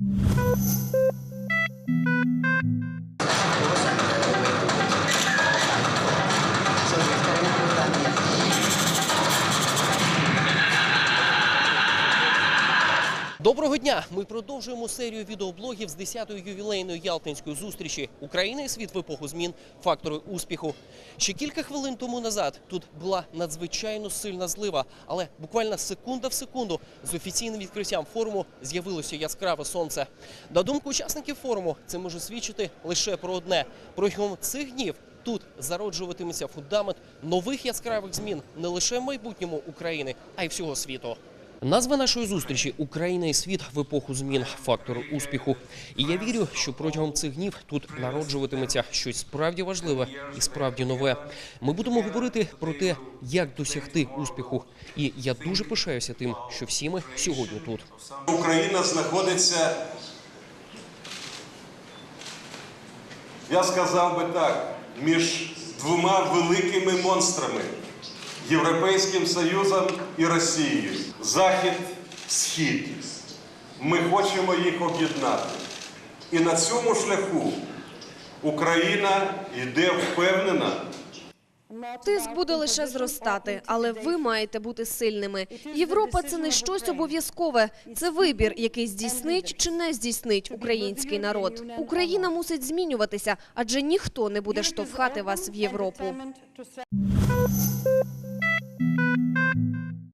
Thank you. Доброго дня! Ми продовжуємо серію відеоблогів з 10-ї ювілейної Ялтинської зустрічі України і світ в епоху змін фактори успіху. Ще кілька хвилин тому назад тут була надзвичайно сильна злива, але буквально секунда в секунду з офіційним відкриттям форуму з'явилося яскраве сонце. На думку учасників форуму, це може свідчити лише про одне: протягом цих днів. Тут зароджуватиметься фундамент нових яскравих змін не лише в майбутньому України, а й всього світу. Назва нашої зустрічі Україна і світ в епоху змін фактор успіху. І я вірю, що протягом цих днів тут народжуватиметься щось справді важливе і справді нове. Ми будемо говорити про те, як досягти успіху. І я дуже пишаюся тим, що всі ми сьогодні тут. Україна знаходиться, я сказав би так, між двома великими монстрами Європейським Союзом і Росією. Захід, схід. Ми хочемо їх об'єднати. І на цьому шляху Україна йде впевнена. Тиск буде лише зростати, але ви маєте бути сильними. Європа це не щось обов'язкове. Це вибір, який здійснить чи не здійснить український народ. Україна мусить змінюватися, адже ніхто не буде штовхати вас в Європу.